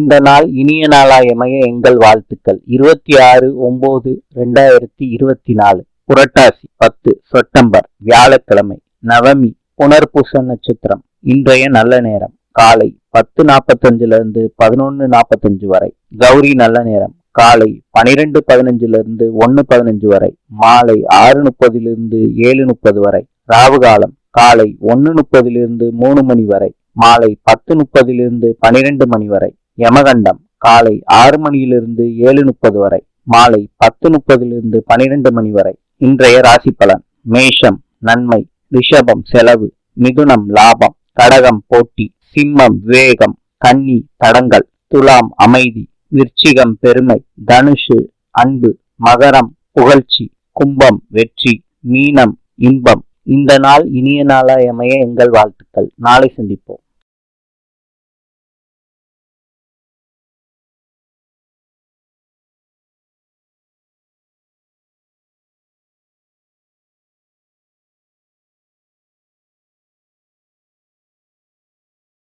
இந்த நாள் இனிய நாளாய் அமைய எங்கள் வாழ்த்துக்கள். இருபத்தி ஆறு ஒன்பது ரெண்டாயிரத்தி இருபத்தி நாலு புரட்டாசி பத்து செப்டம்பர் வியாழக்கிழமை நவமி புனர்பூச நட்சத்திரம். இன்றைய நல்ல நேரம் காலை பத்து நாற்பத்தஞ்சுல இருந்து நாற்பத்தஞ்சு வரை. கௌரி நல்ல நேரம் காலை பனிரெண்டு பதினஞ்சுல இருந்து பதினஞ்சு வரை. மாலை ஆறு முப்பதிலிருந்து ஏழு முப்பது வரை. ராவுகாலம் காலை ஒன்று முப்பதிலிருந்து மூணு மணி வரை. மாலை பத்து முப்பதிலிருந்து பனிரெண்டு மணி வரை. யமகண்டம் காலை ஆறு மணியிலிருந்து ஏழு முப்பது வரை மாலை பத்து முப்பதிலிருந்து பனிரெண்டு மணி வரை. இன்றைய ராசி பலன் மேஷம் நன்மை ரிஷபம் செலவு மிதுனம் லாபம் கடகம் போட்டி சிம்மம் விவேகம் கன்னி தடங்கள் துலாம் அமைதி விருச்சிகம் பெருமை தனுஷு அன்பு மகரம் புகழ்ச்சி கும்பம் வெற்றி மீனம் இன்பம். இந்த நாள் இனிய நாளாய் அமைய எங்கள் வாழ்த்துக்கள். நாளை சந்திப்போம்.